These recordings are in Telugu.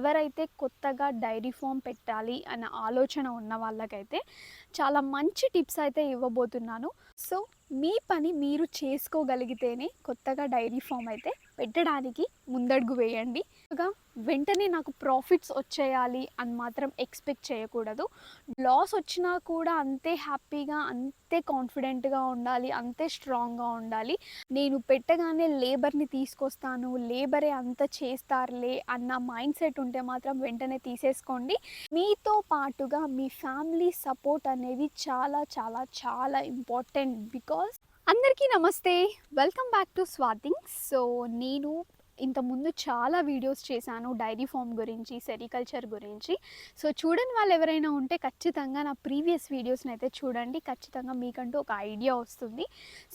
ఎవరైతే కొత్తగా డైరీ ఫామ్ పెట్టాలి అన్న ఆలోచన ఉన్న వాళ్ళకైతే చాలా మంచి టిప్స్ అయితే ఇవ్వబోతున్నాను. సో మీ పని మీరు చేసుకోగలిగితేనే కొత్తగా డైరీ ఫామ్ అయితే పెట్టడానికి ముందడుగు వేయండి. వెంటనే నాకు ప్రాఫిట్స్ వచ్చేయాలి అని మాత్రం ఎక్స్పెక్ట్ చేయకూడదు. లాస్ వచ్చినా కూడా అంతే హ్యాపీగా అంతే కాన్ఫిడెంట్గా ఉండాలి అంతే స్ట్రాంగ్గా ఉండాలి. నేను పెట్టగానే లేబర్ని తీసుకొస్తాను లేబరే అంత చేస్తారులే అన్న మైండ్ సెట్ ఉంటే మాత్రం వెంటనే తీసేసుకోండి. మీతో పాటుగా మీ ఫ్యామిలీ సపోర్ట్ అనేది చాలా చాలా చాలా ఇంపార్టెంట్ బికాస్ అందరికీ నమస్తే. వెల్కమ్ బ్యాక్ టు స్వాతింగ్ సో నేను ఇంతకుముందు చాలా వీడియోస్ చేశాను డైరీ ఫామ్ గురించి సెరికల్చర్ గురించి. సో చూడని వాళ్ళు ఎవరైనా ఉంటే ఖచ్చితంగా నా ప్రీవియస్ వీడియోస్ని అయితే చూడండి. ఖచ్చితంగా మీకంటూ ఒక ఐడియా వస్తుంది.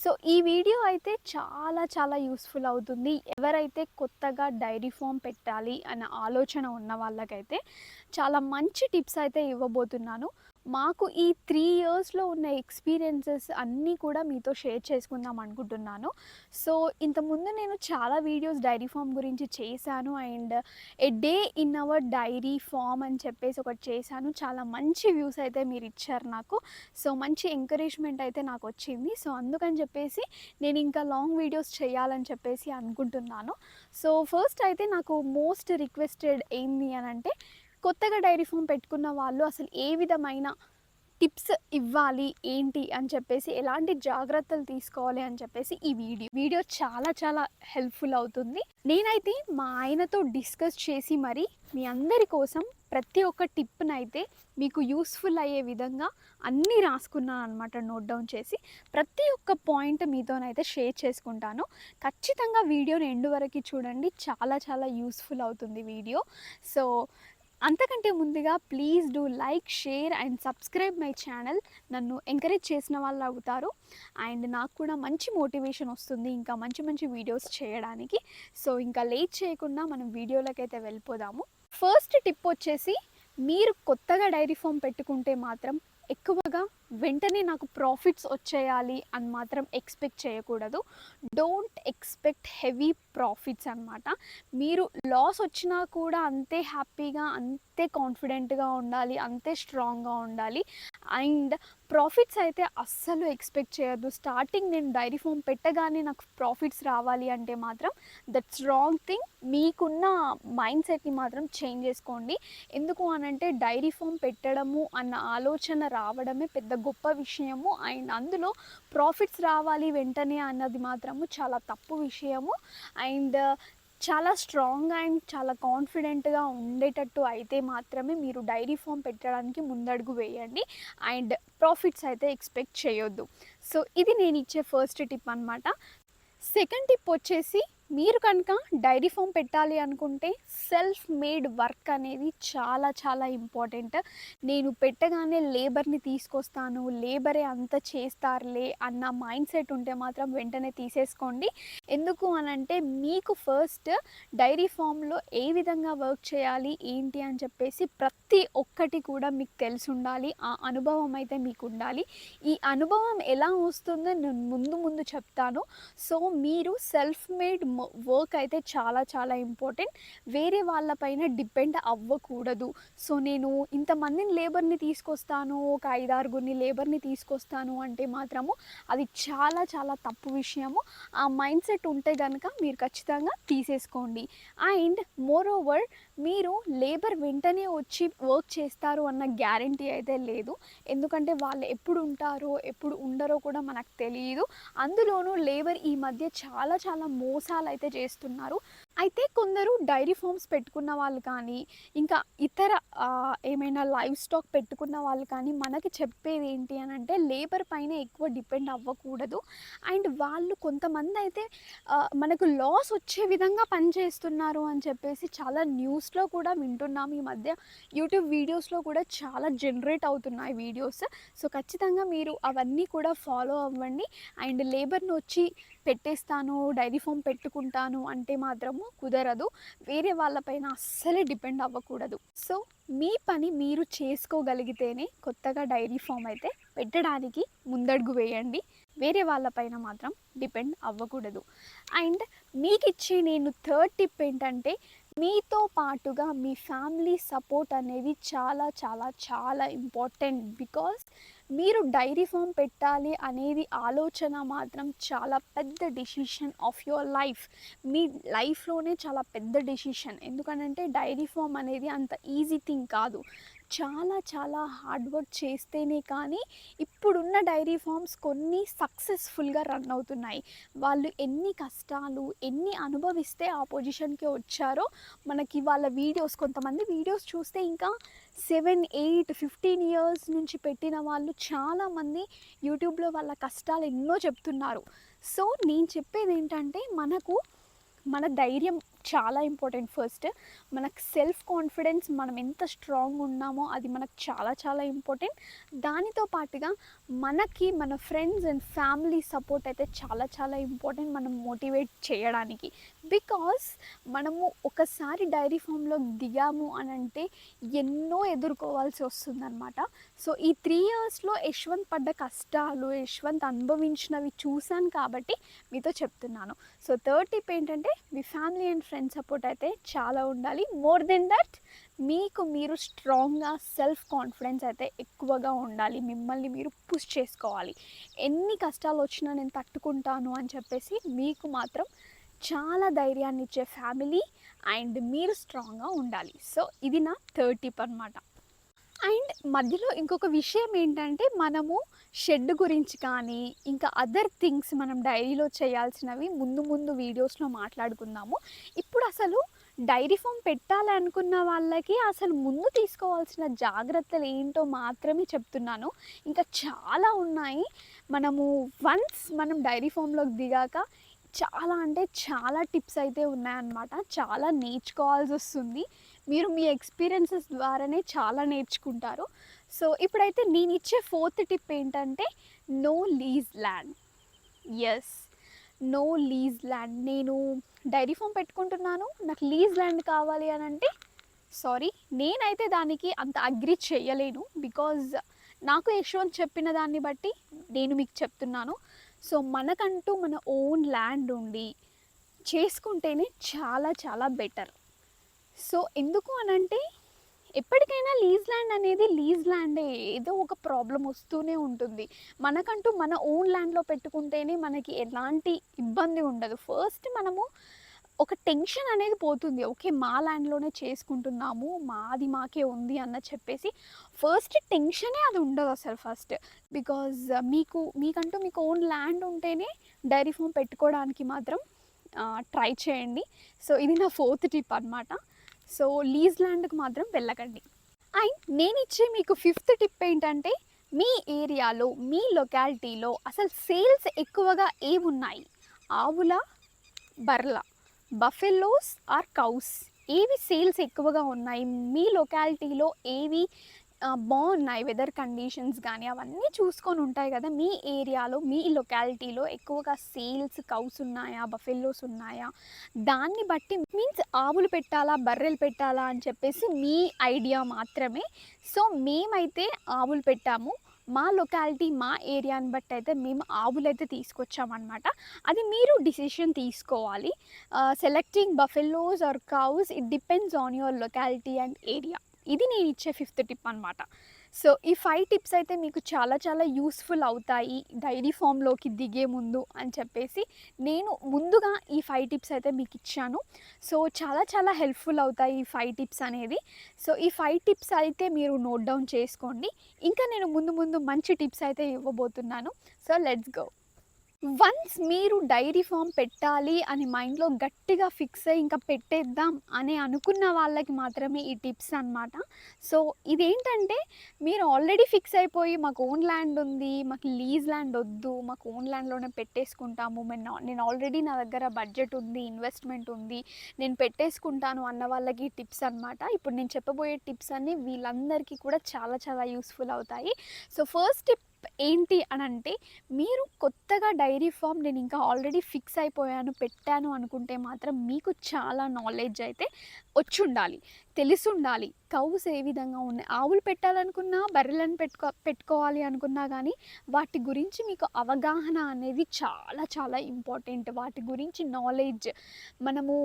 సో ఈ వీడియో అయితే చాలా చాలా యూస్ఫుల్ అవుతుంది. ఎవరైతే కొత్తగా డైరీ ఫామ్ పెట్టాలి అన్న ఆలోచన ఉన్న వాళ్ళకైతే చాలా మంచి టిప్స్ అయితే ఇవ్వబోతున్నాను. మాకు ఈ త్రీ ఇయర్స్లో ఉన్న ఎక్స్పీరియన్సెస్ అన్నీ కూడా మీతో షేర్ చేసుకుందాం అనుకుంటున్నాను. సో ఇంతకుముందు నేను చాలా వీడియోస్ డైరీ ఫామ్ గురించి చేశాను. And a day in our dairy farm అని చెప్పేసి ఒకటి చేశాను. చాలా మంచి వ్యూస్ అయితే మీరు ఇచ్చారు నాకు. సో మంచి ఎంకరేజ్మెంట్ అయితే నాకు వచ్చింది. సో అందుకని చెప్పేసి నేను ఇంకా లాంగ్ వీడియోస్ చేయాలని చెప్పేసి అనుకుంటున్నాను. సో ఫస్ట్ అయితే నాకు మోస్ట్ రిక్వెస్టెడ్ ఏంది అని అంటే కొత్తగా డైరీ ఫామ్ పెట్టుకున్న వాళ్ళు అసలు ఏ విధమైన టిప్స్ ఇవ్వాలి ఏంటి అని చెప్పేసి ఎలాంటి జాగ్రత్తలు తీసుకోవాలి అని చెప్పేసి ఈ వీడియో వీడియో చాలా చాలా హెల్ప్ఫుల్ అవుతుంది. నేనైతే మా ఆయనతో డిస్కస్ చేసి మరి మీ అందరి కోసం ప్రతి ఒక్క టిప్ని అయితే మీకు యూస్ఫుల్ అయ్యే విధంగా అన్నీ రాసుకున్నాను అనమాట నోట్ డౌన్ చేసి. ప్రతి ఒక్క పాయింట్ మీతోనైతే షేర్ చేసుకుంటాను. ఖచ్చితంగా వీడియోని ఎండు వరకు చూడండి. చాలా చాలా యూస్ఫుల్ అవుతుంది వీడియో. సో అంతకంటే ముందుగా please do like share and subscribe my channel. నన్ను ఎంకరేజ్ చేసిన వాళ్ళు అవుతారు. అండ్ నాకు కూడా మంచి మోటివేషన్ వస్తుంది ఇంకా మంచి మంచి వీడియోస్ చేయడానికి. సో ఇంకా లేట్ చేయకుండా మనం వీడియోలకైతే వెళ్ళిపోదాము. ఫస్ట్ టిప్ వచ్చేసి మీరు కొత్తగా డైరీ ఫామ్ పెట్టుకుంటే మాత్రం ఎక్కువగా వెంటనే నాకు ప్రాఫిట్స్ వచ్చేయాలి అని మాత్రం ఎక్స్పెక్ట్ చేయకూడదు. డోంట్ ఎక్స్పెక్ట్ హెవీ ప్రాఫిట్స్ అనమాట మీరు లాస్ వచ్చినా కూడా అంతే హ్యాపీగా అంతే కాన్ఫిడెంట్గా ఉండాలి అంతే స్ట్రాంగ్గా ఉండాలి. అండ్ ప్రాఫిట్స్ అయితే అస్సలు ఎక్స్పెక్ట్ చేయొద్దు. స్టార్టింగ్ నేను డైరీ ఫామ్ పెట్టగానే నాకు ప్రాఫిట్స్ రావాలి అంటే మాత్రం దట్స్ రాంగ్ థింగ్ మీకున్న మైండ్ సెట్ని మాత్రం చేంజ్ చేసుకోండి. ఎందుకు అనంటే డైరీ ఫామ్ పెట్టడము అన్న ఆలోచన రావడమే పెద్ద గొప్ప విషయము. అండ్ అందులో ప్రాఫిట్స్ రావాలి వెంటనే అన్నది మాత్రము చాలా తప్పు విషయము. అండ్ చాలా స్ట్రాంగ్ అండ్ చాలా కాన్ఫిడెంట్గా ఉండేటట్టు అయితే మాత్రమే మీరు డైరీ ఫామ్ పెట్టడానికి ముందడుగు వేయండి. అండ్ ప్రాఫిట్స్ అయితే ఎక్స్పెక్ట్ చేయొద్దు. సో ఇది నేను ఇచ్చే ఫస్ట్ టిప్ అనమాట సెకండ్ టిప్ వచ్చేసి మీరు కనుక డైరీ ఫామ్ పెట్టాలి అనుకుంటే సెల్ఫ్ మేడ్ వర్క్ అనేది చాలా చాలా ఇంపార్టెంట్. నేను పెట్టగానే లేబర్ని తీసుకొస్తాను లేబరే అంత చేస్తారులే అన్న మైండ్ సెట్ ఉంటే మాత్రం వెంటనే తీసేసుకోండి. ఎందుకు అనంటే మీకు ఫస్ట్ డైరీ ఫామ్లో ఏ విధంగా వర్క్ చేయాలి ఏంటి అని చెప్పేసి ప్రతి ఒక్కటి కూడా మీకు తెలిసి ఉండాలి ఆ అనుభవం అయితే మీకు ఉండాలి. ఈ అనుభవం ఎలా వస్తుందో నేను ముందు ముందు చెప్తాను. సో మీరు సెల్ఫ్ మేడ్ వర్క్ అయితే చాలా చాలా ఇంపార్టెంట్ వేరే వాళ్ళపైన డిపెండ్ అవ్వకూడదు. సో నేను ఇంతమందిని లేబర్ని తీసుకొస్తాను ఒక ఐదారుగురిని లేబర్ని తీసుకొస్తాను అంటే మాత్రము అది చాలా చాలా తప్పు విషయము. ఆ మైండ్ సెట్ ఉంటే కనుక మీరు ఖచ్చితంగా తీసేసుకోండి. అండ్ మోర్ ఓవర్ మీరు లేబర్ వెంటనే వచ్చి వర్క్ చేస్తారు అన్న గ్యారంటీ అయితే లేదు. ఎందుకంటే వాళ్ళు ఎప్పుడు ఉంటారో ఎప్పుడు ఉండరో కూడా మనకు తెలియదు అందులోనూ లేబర్ ఈ మధ్య చాలా చాలా మోసాలు అయితే చేస్తున్నారు. అయితే కొందరు డైరీ ఫార్మ్స్ పెట్టుకున్న వాళ్ళు కానీ ఇంకా ఇతర ఏమైనా లైవ్ స్టాక్ పెట్టుకున్న వాళ్ళు కానీ మనకి చెప్పేది ఏంటి అని అంటే లేబర్ పైన ఎక్కువ డిపెండ్ అవ్వకూడదు. అండ్ వాళ్ళు కొంతమంది అయితే మనకు లాస్ వచ్చే విధంగా పనిచేస్తున్నారు అని చెప్పేసి చాలా న్యూస్లో కూడా వింటున్నాం. ఈ మధ్య యూట్యూబ్ వీడియోస్లో కూడా చాలా జనరేట్ అవుతున్నాయి వీడియోస్. సో ఖచ్చితంగా మీరు అవన్నీ కూడా ఫాలో అవ్వండి. అండ్ లేబర్ని వచ్చి పెట్టేస్తాను డైరీ ఫామ్ పెట్టుకుంటాను అంటే మాత్రము కుదరదు. వేరే వాళ్ళపైన అస్సలే డిపెండ్ అవ్వకూడదు. సో మీ పని మీరు చేసుకోగలిగితేనే కొత్తగా డైరీ ఫామ్ అయితే పెట్టడానికి ముందడుగు వేయండి. వేరే వాళ్ళపైన మాత్రం డిపెండ్ అవ్వకూడదు. అండ్ మీకు ఇచ్చే నేను థర్డ్ టిప్ ఏంటంటే మీతో పాటుగా మీ ఫ్యామిలీ సపోర్ట్ అనేది చాలా చాలా చాలా ఇంపార్టెంట్. బికాస్ మీరు డైరీ ఫామ్ పెట్టాలి అనేది ఆలోచన మాత్రం చాలా పెద్ద డెసిషన్ ఆఫ్ యువర్ లైఫ్. మీ లైఫ్లోనే చాలా పెద్ద డెసిషన్. ఎందుకంటే డైరీ ఫామ్ అనేది అంత ఈజీ థింగ్ కాదు. చాలా చాలా హార్డ్ వర్క్ చేస్తేనే కానీ ఇప్పుడున్న డైరీ ఫామ్స్ కొన్ని సక్సెస్ఫుల్గా రన్ అవుతున్నాయి. వాళ్ళు ఎన్ని కష్టాలు ఎన్ని అనుభవిస్తే ఆ పొజిషన్కి వచ్చారో మనకి వాళ్ళ వీడియోస్ కొంతమంది వీడియోస్ చూస్తే ఇంకా సెవెన్ ఎయిట్ ఫిఫ్టీన్ ఇయర్స్ నుంచి పెట్టిన వాళ్ళు చాలామంది యూట్యూబ్లో వాళ్ళ కష్టాలు ఎన్నో చెప్తున్నారు. సో నేను చెప్పేది ఏంటంటే మనకు మన ధైర్యం చాలా ఇంపార్టెంట్. ఫస్ట్ మనకు సెల్ఫ్ కాన్ఫిడెన్స్ మనం ఎంత స్ట్రాంగ్ ఉన్నామో అది మనకు చాలా చాలా ఇంపార్టెంట్. దానితో పాటుగా మనకి మన ఫ్రెండ్స్ అండ్ ఫ్యామిలీ సపోర్ట్ అయితే చాలా చాలా ఇంపార్టెంట్ మనం మోటివేట్ చేయడానికి. బికాస్ మనము ఒకసారి డైరీ ఫామ్లో దిగాము అని అంటే ఎన్నో ఎదుర్కోవాల్సి వస్తుందన్నమాట. సో ఈ త్రీ ఇయర్స్లో యశ్వంత్ పడ్డ కష్టాలు యశ్వంత్ అనుభవించినవి చూశాను కాబట్టి మీతో చెప్తున్నాను. సో థర్డ్ టిప్ ఏంటంటే మీ ఫ్యామిలీ అండ్ ఫ్రెండ్ సపోర్ట్ అయితే చాలా ఉండాలి. మోర్ దెన్ దట్ మీకు మీరు స్ట్రాంగ్గా సెల్ఫ్ కాన్ఫిడెన్స్ అయితే ఎక్కువగా ఉండాలి. మిమ్మల్ని మీరు పుష్ చేసుకోవాలి. ఎన్ని కష్టాలు వచ్చినా నేను తట్టుకుంటాను అని చెప్పేసి మీకు మాత్రం చాలా ధైర్యాన్ని ఇచ్చే ఫ్యామిలీ అండ్ మీరు స్ట్రాంగ్గా ఉండాలి. సో ఇది నా థర్డ్ టిప్ అనమాట అండ్ మధ్యలో ఇంకొక విషయం ఏంటంటే మనము షెడ్ గురించి కానీ ఇంకా అదర్ థింగ్స్ మనం డైరీలో చేయాల్సినవి ముందు ముందు వీడియోస్లో మాట్లాడుకుందాము. ఇప్పుడు అసలు డైరీ ఫామ్ పెట్టాలనుకున్న వాళ్ళకి అసలు ముందు తీసుకోవాల్సిన జాగ్రత్తలు ఏంటో మాత్రమే చెప్తున్నాను. ఇంకా చాలా ఉన్నాయి. మనము వన్స్ మనం డైరీ ఫామ్లోకి దిగాక చాలా అంటే చాలా టిప్స్ అయితే ఉన్నాయన్నమాట. చాలా నేర్చుకోవాల్సి వస్తుంది. మీరు మీ ఎక్స్పీరియన్సెస్ ద్వారానే చాలా నేర్చుకుంటారు. సో ఇప్పుడైతే నేను ఇచ్చే ఫోర్త్ టిప్ ఏంటంటే no lease land yes no lease land నేను డైరీ ఫామ్ పెట్టుకుంటున్నాను. నాకు లీజ్ ల్యాండ్ కావాలి అని అంటే సారీ నేనైతే దానికి అంత అగ్రి చేయలేను. బికాజ్ నాకు యశ్వంత్ చెప్పిన దాన్ని బట్టి నేను మీకు చెప్తున్నాను. సో మనకంటూ మన ఓన్ ల్యాండ్ ఉండి చేసుకుంటేనే చాలా చాలా బెటర్ సో ఎందుకు అనంటే ఎప్పటికైనా లీజ్ ల్యాండ్ అనేది లీజ్ ల్యాండే ఏదో ఒక ప్రాబ్లం వస్తూనే ఉంటుంది. మనకంటూ మన ఓన్ ల్యాండ్లో పెట్టుకుంటేనే మనకి ఎలాంటి ఇబ్బంది ఉండదు. ఫస్ట్ మనము ఒక టెన్షన్ అనేది పోతుంది. ఓకే మా ల్యాండ్లోనే చేసుకుంటున్నాము మాది మాకే ఉంది అన్న చెప్పేసి ఫస్ట్ టెన్షనే అది ఉండదు అసలు ఫస్ట్ బికాజ్ uh, మీకు మీకంటూ మీకు ఓన్ ల్యాండ్ ఉంటేనే డైరీ ఫామ్ పెట్టుకోవడానికి మాత్రం ట్రై చేయండి. సో ఇది నా ఫోర్త్ టిప్ అనమాట సో లీజ్ ల్యాండ్కి మాత్రం వెళ్ళకండి. అండ్ నేను ఇచ్చే మీకు ఫిఫ్త్ టిప్ ఏంటంటే మీ ఏరియాలో మీ లొకాలిటీలో అసలు సేల్స్ ఎక్కువగా ఏమున్నాయి? ఆవుల బర్ల బఫెల్లోస్ ఆర్ కౌస్ ఏవి సేల్స్ ఎక్కువగా ఉన్నాయి? మీ లొకాలిటీలో ఏవి బాగున్నాయి వెదర్ కండిషన్స్ కానీ అవన్నీ చూసుకొని ఉంటాయి కదా. మీ ఏరియాలో మీ లొకాలిటీలో ఎక్కువగా సేల్స్ కౌస్ ఉన్నాయా బఫెల్లోస్ ఉన్నాయా? దాన్ని బట్టి మీన్స్ ఆవులు పెట్టాలా బర్రెలు పెట్టాలా అని చెప్పేసి మీ ఐడియా మాత్రమే. సో మేమైతే ఆవులు పెట్టాము. మా లొకాలిటీ మా ఏరియాని బట్టి అయితే మేము ఆవులైతే తీసుకొచ్చామన్నమాట. అది మీరు డిసిషన్ తీసుకోవాలి. Selecting buffaloes or cows it depends on your locality and area ఇది నేను ఇచ్చే ఫిఫ్త్ టిప్ అనమాట సో ఈ ఫైవ్ టిప్స్ అయితే మీకు చాలా చాలా యూస్ఫుల్ అవుతాయి. డైరీ ఫామ్లోకి దిగే ముందు అని చెప్పేసి నేను ముందుగా ఈ ఫైవ్ టిప్స్ అయితే మీకు ఇచ్చాను. సో చాలా చాలా హెల్ప్ఫుల్ అవుతాయి ఈ ఫైవ్ టిప్స్ అనేది. సో ఈ ఫైవ్ టిప్స్ అయితే మీరు నోట్ డౌన్ చేసుకోండి. ఇంకా నేను ముందు ముందు మంచి టిప్స్ అయితే ఇవ్వబోతున్నాను. So let's go. వన్స్ మీరు డైరీ ఫామ్ పెట్టాలి అని మైండ్లో గట్టిగా ఫిక్స్ అయ్యి ఇంకా పెట్టేద్దాం అని అనుకున్న వాళ్ళకి మాత్రమే ఈ టిప్స్ అన్నమాట. సో ఇదేంటంటే మీరు ఆల్రెడీ ఫిక్స్ అయిపోయి మాకు ఓన్ ల్యాండ్ ఉంది మాకు లీజ్ ల్యాండ్ వద్దు మాకు ఓన్ ల్యాండ్లోనే పెట్టేసుకుంటాము మేము నేను ఆల్రెడీ నా దగ్గర బడ్జెట్ ఉంది ఇన్వెస్ట్మెంట్ ఉంది నేను పెట్టేసుకుంటాను అన్న వాళ్ళకి టిప్స్ అన్నమాట. ఇప్పుడు నేను చెప్పబోయే టిప్స్ అన్నీ వీళ్ళందరికీ కూడా చాలా చాలా యూస్ఫుల్ అవుతాయి. సో ఫస్ట్ టిప్ టిప్ ఏంటి అని అంటే మీరు కొత్తగా డైరీ ఫామ్ నేను ఇంకా ఆల్రెడీ ఫిక్స్ అయిపోయాను పెట్టాను అనుకుంటే మాత్రం మీకు చాలా నాలెడ్జ్ అయితే వచ్చి ఉండాలి తెలిసి ఉండాలి కౌస్ ఏ విధంగా ఉన్నాయి ఆవులు పెట్టాలనుకున్నా బర్రెలను పెట్టుకో పెట్టుకోవాలి అనుకున్నా కానీ వాటి గురించి మీకు అవగాహన అనేది చాలా చాలా ఇంపార్టెంట్. వాటి గురించి నాలెడ్జ్ మనము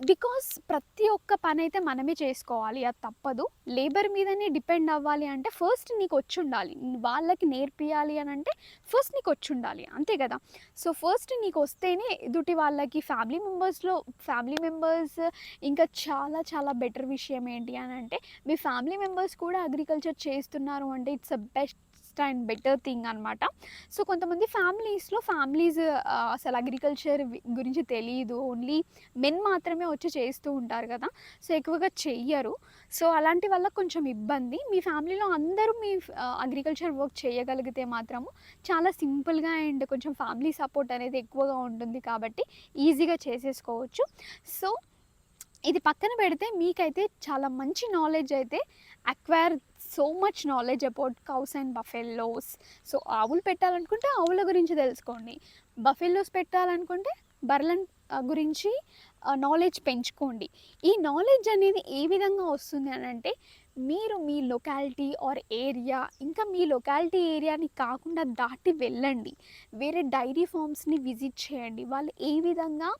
బికాస్ ప్రతి ఒక్క పని అయితే మనమే చేసుకోవాలి అది తప్పదు. లేబర్ మీదనే డిపెండ్ అవ్వాలి అంటే ఫస్ట్ నీకు వచ్చి ఉండాలి వాళ్ళకి నేర్పియాలి అని అంటే ఫస్ట్ నీకు వచ్చి ఉండాలి అంతే కదా? సో ఫస్ట్ నీకు వస్తేనే ఎదుటి వాళ్ళకి ఫ్యామిలీ మెంబర్స్లో ఫ్యామిలీ మెంబర్స్ ఇంకా చాలా చాలా బెటర్ విషయం ఏంటి అని అంటే మీ ఫ్యామిలీ మెంబర్స్ కూడా అగ్రికల్చర్ చేస్తున్నారు అంటే it's a best and better thing అనమాట సో కొంతమంది ఫ్యామిలీస్లో ఫ్యామిలీస్ అసలు అగ్రికల్చర్ గురించి తెలియదు ఓన్లీ మెన్ మాత్రమే వచ్చి చేస్తూ ఉంటారు కదా. సో ఎక్కువగా చెయ్యరు. సో అలాంటి వల్ల కొంచెం ఇబ్బంది. మీ ఫ్యామిలీలో అందరూ మీ అగ్రికల్చర్ వర్క్ చేయగలిగితే మాత్రము చాలా సింపుల్గా అండ్ కొంచెం ఫ్యామిలీ సపోర్ట్ అనేది ఎక్కువగా ఉంటుంది కాబట్టి ఈజీగా చేసేసుకోవచ్చు. సో ఇది పక్కన పెడితే మీకైతే చాలా మంచి నాలెడ్జ్ అయితే acquire so much knowledge about cows and buffaloes so ఆవులు పెట్టాలనుకుంటే ఆవుల గురించి తెలుసుకోండి. బఫెల్లోస్ పెట్టాలనుకుంటే బర్రెల గురించి నాలెడ్జ్ పెంచుకోండి. ఈ నాలెడ్జ్ అనేది ఏ విధంగా వస్తుంది అని అంటే మీరు మీ లొకాలిటీ ఆర్ ఏరియా ఇంకా మీ లొకాలిటీ ఏరియాని కాకుండా దాటి వెళ్ళండి. వేరే డైరీ ఫార్మ్స్ని విజిట్ చేయండి. వాళ్ళు ఏ విధంగా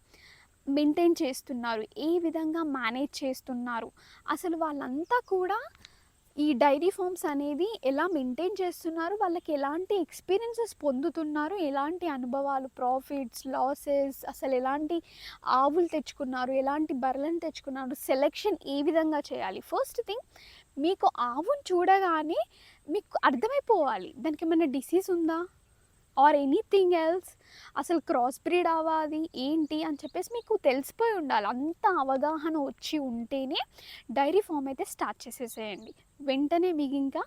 మెయింటైన్ చేస్తున్నారు? ఏ విధంగా మేనేజ్ చేస్తున్నారు? అసలు వాళ్ళంతా కూడా ఈ డైరీ ఫార్మ్స్ అనేది ఎలా మెయింటైన్ చేస్తున్నారు? వాళ్ళకి ఎలాంటి ఎక్స్పీరియన్సెస్ పొందుతున్నారు? ఎలాంటి అనుభవాలు ప్రాఫిట్స్ లాసెస్ అసలు ఎలాంటి ఆవులు తెచ్చుకున్నారు? ఎలాంటి బర్రెలను తెచ్చుకున్నారు? సెలెక్షన్ ఏ విధంగా చేయాలి? ఫస్ట్ థింగ్ మీకు ఆవును చూడగానే మీకు అర్థమైపోవాలి. దానికి ఏమైనా డిసీజ్ ఉందా? Or anything else? అసలు క్రాస్ బ్రీడ్ అవ్వాలి? ఏంటి? అని చెప్పేసి మీకు తెలిసిపోయి ఉండాలి. అంత అవగాహన వచ్చి ఉంటేనే డైరీ ఫామ్ అయితే స్టార్ట్ చేసేసేయండి. వెంటనే మీకు ఇంకా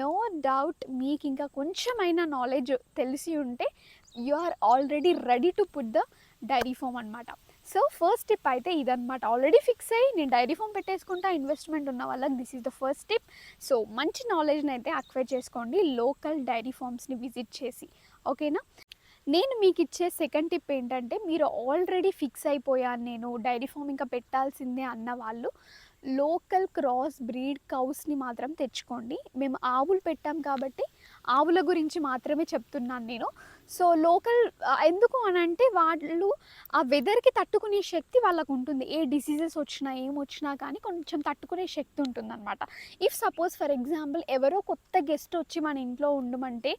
నో డౌట్ మీకు ఇంకా కొంచెమైనా నాలెడ్జ్ తెలిసి ఉంటే you are already ready to put the dairy farm అనమాట సో ఫస్ట్ టిప్ అయితే ఇదనమాట ఆల్రెడీ ఫిక్స్ అయ్యి నేను డైరీ ఫామ్ పెట్టేసుకుంటా ఇన్వెస్ట్మెంట్ ఉన్న వాళ్ళకి this is the first tip so మంచి నాలెడ్జ్ని అయితే అక్వైర్ చేసుకోండి. లోకల్ డైరీ ఫామ్స్ని విజిట్ చేసి ఓకేనా? నేను మీకు ఇచ్చే సెకండ్ టిప్ ఏంటంటే మీరు ఆల్రెడీ ఫిక్స్ అయిపోయాను నేను డైరీ ఫామ్ ఇంకా పెట్టాల్సిందే అన్న వాళ్ళు లోకల్ క్రాస్ బ్రీడ్ కౌస్ని మాత్రం తెచ్చుకోండి. మేము ఆవులు పెట్టాం కాబట్టి ఆవుల గురించి మాత్రమే చెప్తున్నాను నేను. సో లోకల్ ఎందుకు అని అంటే వాళ్ళు ఆ వెదర్కి తట్టుకునే శక్తి వాళ్ళకు ఉంటుంది ఏ డిసీజెస్ వచ్చినా ఏం వచ్చినా కానీ కొంచెం తట్టుకునే శక్తి ఉంటుంది అనమాట ఇఫ్ సపోజ్ ఫర్ ఎగ్జాంపుల్ ఎవరో కొత్త గెస్ట్ వచ్చి మన ఇంట్లో ఉండమంటే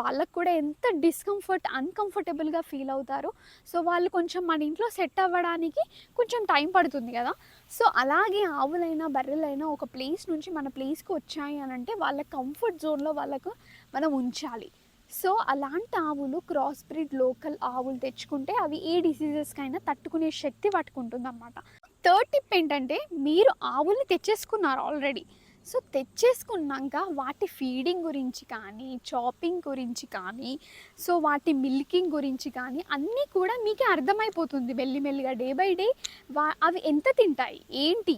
వాళ్ళకు కూడా ఎంత డిస్కంఫర్ట్ అన్కంఫర్టబుల్గా ఫీల్ అవుతారు. సో వాళ్ళు కొంచెం మన ఇంట్లో సెట్ అవ్వడానికి కొంచెం టైం పడుతుంది కదా. సో అలాగే ఆవులైనా బర్రెలైనా ఒక ప్లేస్ నుంచి మన ప్లేస్కి వచ్చాయి అని అంటే వాళ్ళ కంఫర్ట్ జోన్లో వాళ్ళకు మనం ఉంచాలి. సో అలాంటి ఆవులు క్రాస్ బ్రీడ్ లోకల్ ఆవులు తెచ్చుకుంటే అవి ఏ డిసీజెస్కైనా తట్టుకునే శక్తి పట్టుకుంటుంది అనమాట థర్డ్ టిప్ ఏంటంటే మీరు ఆవుల్ని తెచ్చేసుకున్నారు ఆల్రెడీ సో తెచ్చేసుకున్నాక వాటి ఫీడింగ్ గురించి కానీ చాపింగ్ గురించి కానీ సో వాటి మిల్కింగ్ గురించి కానీ అన్నీ కూడా మీకే అర్థమైపోతుంది. మెల్లిమెల్లిగా డే బై డే వా అవి ఎంత తింటాయి? ఏంటి?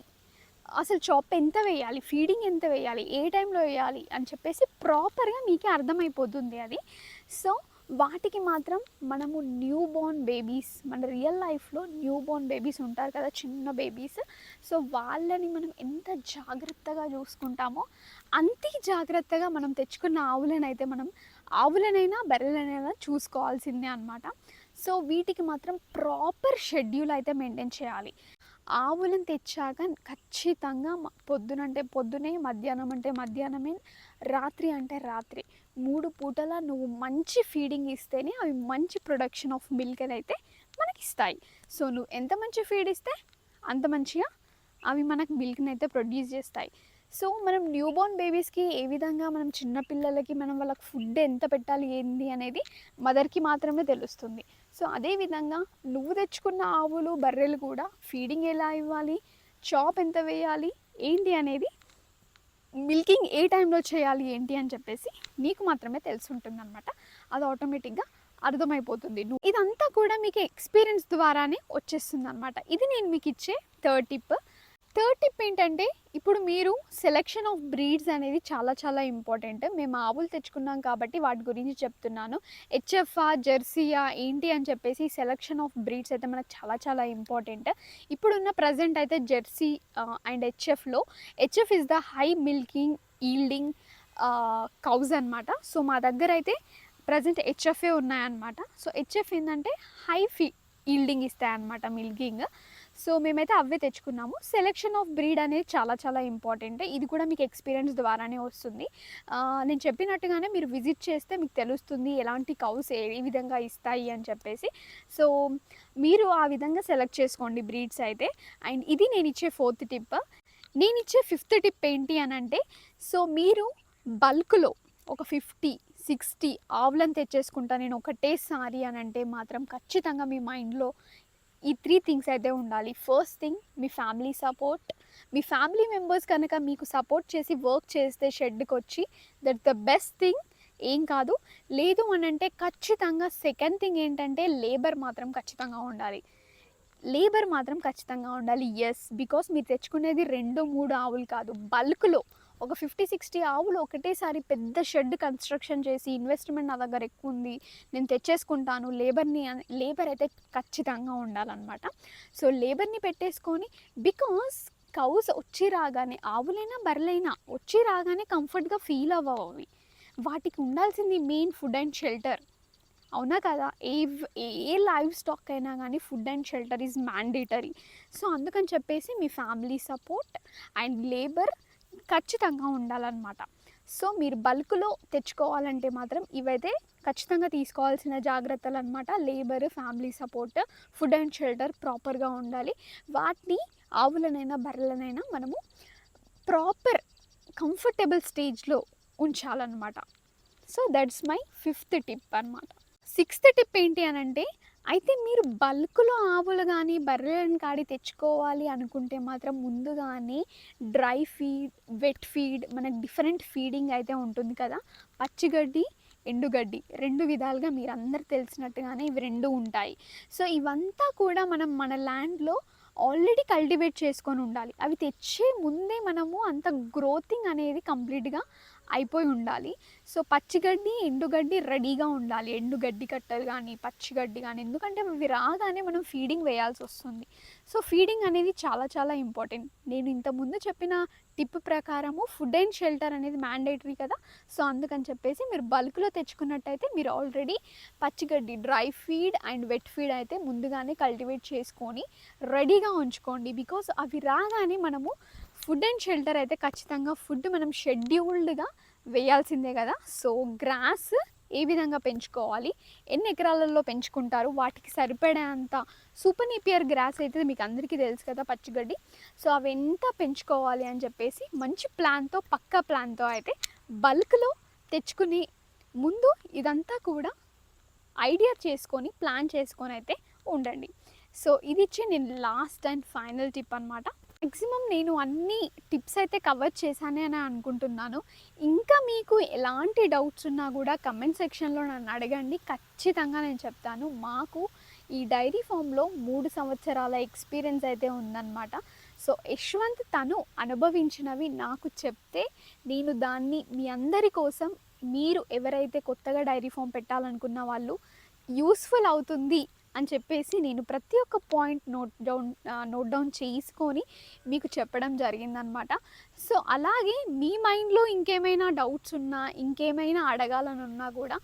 అసలు చాప్ ఎంత వేయాలి? ఫీడింగ్ ఎంత వేయాలి? ఏ టైంలో వేయాలి? అని చెప్పేసి ప్రాపర్గా మీకే అర్థమైపోతుంది అది. సో వాటికి మాత్రం మనము న్యూ బోర్న్ బేబీస్ మన రియల్ లైఫ్లో న్యూ బోర్న్ బేబీస్ ఉంటారు కదా చిన్న బేబీస్. సో వాళ్ళని మనం ఎంత జాగ్రత్తగా చూసుకుంటామో అంతే జాగ్రత్తగా మనం తెచ్చుకున్న ఆవులనైతే మనం ఆవులనైనా బర్రెలనైనా చూసుకోవాల్సిందే అనమాట సో వీటికి మాత్రం ప్రాపర్ షెడ్యూల్ అయితే మెయింటైన్ చేయాలి. ఆవులను తెచ్చాక ఖచ్చితంగా పొద్దునంటే పొద్దునే మధ్యాహ్నం అంటే మధ్యాహ్నమే రాత్రి అంటే రాత్రి. మూడు పూటల నువ్వు మంచి ఫీడింగ్ ఇస్తేనే అవి మంచి ప్రొడక్షన్ ఆఫ్ మిల్క్ అయితే మనకి ఇస్తాయి సో నువ్వు ఎంత మంచి ఫీడ్ ఇస్తే అంత మంచిగా అవి మనకు మిల్క్ని అయితే ప్రొడ్యూస్ చేస్తాయి. సో మనం న్యూబోర్న్ బేబీస్కి ఏ విధంగా మనం చిన్నపిల్లలకి మనం వాళ్ళకి ఫుడ్ ఎంత పెట్టాలి ఏంది అనేది మదర్కి మాత్రమే తెలుస్తుంది. సో అదేవిధంగా నువ్వు తెచ్చుకున్న ఆవులు బర్రెలు కూడా ఫీడింగ్ ఎలా ఇవ్వాలి? చాప్ ఎంత వేయాలి? ఏంటి అనేది మిల్కింగ్ ఏ టైంలో చేయాలి ఏంటి అని చెప్పేసి నీకు మాత్రమే తెలిసి ఉంటుంది అనమాట అది ఆటోమేటిక్గా అర్థమైపోతుంది. నువ్వు ఇదంతా కూడా మీకు ఎక్స్పీరియన్స్ ద్వారానే వచ్చేస్తుంది అనమాట ఇది నేను మీకు ఇచ్చే థర్డ్ టిప్ థర్డ్ టిప్ ఏంటంటే ఇప్పుడు మీరు సెలెక్షన్ ఆఫ్ బ్రీడ్స్ అనేది చాలా చాలా ఇంపార్టెంట్. మేము ఆవులు తెచ్చుకున్నాం కాబట్టి వాటి గురించి చెప్తున్నాను. హెచ్ఎఫ్ఆ జెర్సీయా ఏంటి అని చెప్పేసి సెలెక్షన్ ఆఫ్ బ్రీడ్స్ అయితే మనకు చాలా చాలా ఇంపార్టెంట్. ఇప్పుడున్న ప్రజెంట్ అయితే Jersey and హెచ్ఎఫ్లో. HF is the high milking yielding cows అనమాట సో మా దగ్గర అయితే ప్రజెంట్ హెచ్ఎఫ్ఏ ఉన్నాయన్నమాట. సో హెచ్ఎఫ్ ఏంటంటే హై ఫీ ఈల్డింగ్ ఇస్తాయన్నమాట మిల్కింగ్. సో మేమైతే అవే తెచ్చుకున్నాము. సెలెక్షన్ ఆఫ్ బ్రీడ్ అనేది చాలా చాలా ఇంపార్టెంట్ ఇది కూడా మీకు ఎక్స్పీరియన్స్ ద్వారానే వస్తుంది. నేను చెప్పినట్టుగానే మీరు విజిట్ చేస్తే మీకు తెలుస్తుంది ఎలాంటి కౌస్ ఏ ఏ విధంగా ఇస్తాయి అని చెప్పేసి. సో మీరు ఆ విధంగా సెలెక్ట్ చేసుకోండి బ్రీడ్స్ అయితే. అండ్ ఇది నేను ఇచ్చే ఫోర్త్ టిప్ నేను ఇచ్చే ఫిఫ్త్ టిప్ ఏంటి అని అంటే సో మీరు బల్క్లో ఒక ఫిఫ్టీ సిక్స్టీ ఆవులను తెచ్చేసుకుంటా నేను ఒకటేసారి అని అంటే మాత్రం ఖచ్చితంగా మీ మైండ్లో ఈ త్రీ థింగ్స్ అయితే ఉండాలి. ఫస్ట్ థింగ్ మీ ఫ్యామిలీ సపోర్ట్ మీ ఫ్యామిలీ మెంబర్స్ కనుక మీకు సపోర్ట్ చేసి వర్క్ చేస్తే షెడ్కి వచ్చి దట్ ద బెస్ట్ థింగ్ ఏం కాదు. లేదు అని అంటే ఖచ్చితంగా సెకండ్ థింగ్ ఏంటంటే లేబర్ మాత్రం ఖచ్చితంగా ఉండాలి. లేబర్ మాత్రం ఖచ్చితంగా ఉండాలి. ఎస్ బికాస్ మీరు తెచ్చుకునేది రెండు మూడు ఆవులు కాదు. బల్క్లో ఒక ఫిఫ్టీ సిక్స్టీ ఆవులు ఒకటేసారి పెద్ద షెడ్ కన్స్ట్రక్షన్ చేసి ఇన్వెస్ట్మెంట్ నా దగ్గర ఎక్కువ ఉంది నేను తెచ్చేసుకుంటాను లేబర్ని లేబర్ అయితే ఖచ్చితంగా ఉండాలన్నమాట. సో లేబర్ని పెట్టేసుకొని బికాస్ కౌస్ వచ్చి రాగానే ఆవులైనా బర్రెలైనా వచ్చి రాగానే కంఫర్ట్గా ఫీల్ అవ్వవు అవి. వాటికి ఉండాల్సింది మెయిన్ ఫుడ్ అండ్ షెల్టర్. అవునా కదా? ఏ ఏ లైవ్ స్టాక్ అయినా కానీ food and shelter is mandatory. So అందుకని చెప్పేసి మీ ఫ్యామిలీ సపోర్ట్ అండ్ లేబర్ ఖచ్చితంగా ఉండాలన్నమాట. సో మీరు బల్క్లో తెచ్చుకోవాలంటే మాత్రం ఇవైతే ఖచ్చితంగా తీసుకోవాల్సిన జాగ్రత్తలు అనమాట labour family support food and shelter ప్రాపర్గా ఉండాలి. వాటిని ఆవులనైనా బర్రెలనైనా మనము ప్రాపర్ కంఫర్టబుల్ స్టేజ్లో ఉంచాలన్నమాట. So that's my fifth tip అనమాట సిక్స్త్ టిప్ ఏంటి అని అంటే అయితే మీరు బల్క్లో ఆవులు కానీ బర్రెలను కాడి తెచ్చుకోవాలి అనుకుంటే మాత్రం ముందుగానే డ్రై ఫీడ్ వెట్ ఫీడ్ మనకు డిఫరెంట్ ఫీడింగ్ అయితే ఉంటుంది కదా. పచ్చిగడ్డి ఎండుగడ్డి రెండు విధాలుగా మీరు అందరు తెలిసినట్టుగానే ఇవి రెండు ఉంటాయి. సో ఇవంతా కూడా మనం మన ల్యాండ్లో ఆల్రెడీ కల్టివేట్ చేసుకొని ఉండాలి. అవి తెచ్చే ముందే మనము అంత గ్రోతింగ్ అనేది కంప్లీట్గా అయిపోయి ఉండాలి. సో పచ్చిగడ్డి ఎండుగడ్డి రెడీగా ఉండాలి. ఎండుగడ్డి కట్టలు కానీ పచ్చిగడ్డి కానీ ఎందుకంటే అవి రాగానే మనం ఫీడింగ్ వేయాల్సి వస్తుంది. సో ఫీడింగ్ అనేది చాలా చాలా ఇంపార్టెంట్. నేను ఇంతకుముందు చెప్పిన టిప్ ప్రకారము ఫుడ్ అండ్ షెల్టర్ అనేది మ్యాండేటరీ కదా. సో అందుకని చెప్పేసి మీరు బల్క్లో తెచ్చుకున్నట్టయితే మీరు already పచ్చిగడ్డి dry feed and wet feed అయితే ముందుగానే కల్టివేట్ చేసుకొని రెడీగా ఉంచుకోండి. బికాస్ అవి రాగానే మనము ఫుడ్ అండ్ షెల్టర్ అయితే ఖచ్చితంగా ఫుడ్ మనం షెడ్యూల్డ్గా వేయాల్సిందే కదా. సో గ్రాస్ ఏ విధంగా పెంచుకోవాలి? ఎన్ని ఎకరాలలో పెంచుకుంటారు? వాటికి సరిపడేంత సూపర్ నీపియర్ గ్రాస్ అయితే మీకు అందరికీ తెలుసు కదా పచ్చిగడ్డి. సో అవి ఎంత పెంచుకోవాలి అని చెప్పేసి మంచి ప్లాన్తో పక్కా ప్లాన్తో అయితే బల్క్లో తెచ్చుకుని ముందు ఇదంతా కూడా ఐడియా చేసుకొని ప్లాన్ చేసుకొని అయితే ఉండండి. సో ఇది ఇచ్చే నేను లాస్ట్ అండ్ ఫైనల్ టిప్ అనమాట మ్యాక్సిమం నేను అన్ని టిప్స్ అయితే కవర్ చేశానే అని అనుకుంటున్నాను. ఇంకా మీకు ఎలాంటి డౌట్స్ ఉన్నా కూడా కమెంట్ సెక్షన్లో నన్ను అడగండి. ఖచ్చితంగా నేను చెప్తాను. మాకు ఈ డైరీ ఫామ్లో మూడు సంవత్సరాల ఎక్స్పీరియన్స్ అయితే ఉందన్నమాట. సో యశ్వంత్ తను అనుభవించినవి నాకు చెప్తే నేను దాన్ని మీ అందరి కోసం మీరు ఎవరైతే కొత్తగా డైరీ ఫామ్ పెట్టాలనుకున్న వాళ్ళు యూస్ఫుల్ అవుతుంది అని చెప్పేసి నేను ప్రతి ఒక్క point note down note down చేసుకొని మీకు చెప్పడం జరిగిందనమాట. సో అలాగే మీ మైండ్లో ఇంకేమైనా డౌట్స్ ఉన్నా ఇంకేమైనా అడగాలని ఉన్నా కూడా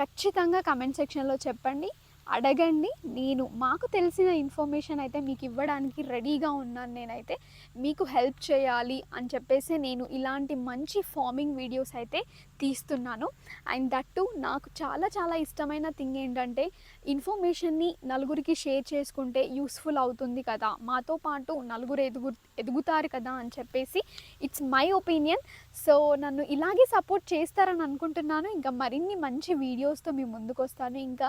ఖచ్చితంగా కమెంట్ సెక్షన్లో చెప్పండి. అడగండి. నేను మాకు తెలిసిన ఇన్ఫర్మేషన్ అయితే మీకు ఇవ్వడానికి రెడీగా ఉన్నాను నేనైతే. మీకు హెల్ప్ చేయాలి అని చెప్పేసి నేను ఇలాంటి మంచి ఫార్మింగ్ వీడియోస్ అయితే తీస్తున్నాను. అండ్ దట్టు నాకు చాలా చాలా ఇష్టమైన థింగ్ ఏంటంటే ఇన్ఫర్మేషన్ని నలుగురికి షేర్ చేసుకుంటే యూస్ఫుల్ అవుతుంది కదా. మాతో పాటు నలుగురు ఎదుగు ఎదుగుతారు కదా అని చెప్పేసి ఇట్స్ మై ఒపీనియన్. సో నన్ను ఇలాగే సపోర్ట్ చేస్తారని అనుకుంటున్నాను. ఇంకా మరిన్ని మంచి వీడియోస్తో మీ ముందుకు వస్తాను ఇంకా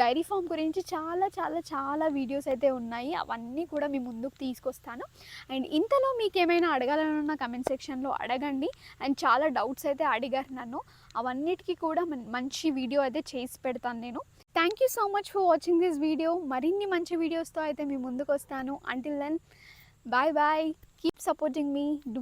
డైరీ ఫామ్ గురించి చాలా చాలా చాలా వీడియోస్ అయితే ఉన్నాయి. అవన్నీ కూడా మీ ముందుకు తీసుకొస్తాను. అండ్ ఇంతలో మీకు ఏమైనా అడగాలనున్న కమెంట్ సెక్షన్లో అడగండి. అండ్ చాలా డౌట్స్ అయితే అడిగారు నన్ను అవన్నిటికీ కూడా మంచి వీడియో అయితే చేసి పెడతాను నేను. Thank you so much for watching this video మరిన్ని మంచి వీడియోస్తో అయితే మీ ముందుకు వస్తాను until then bye bye keep supporting me do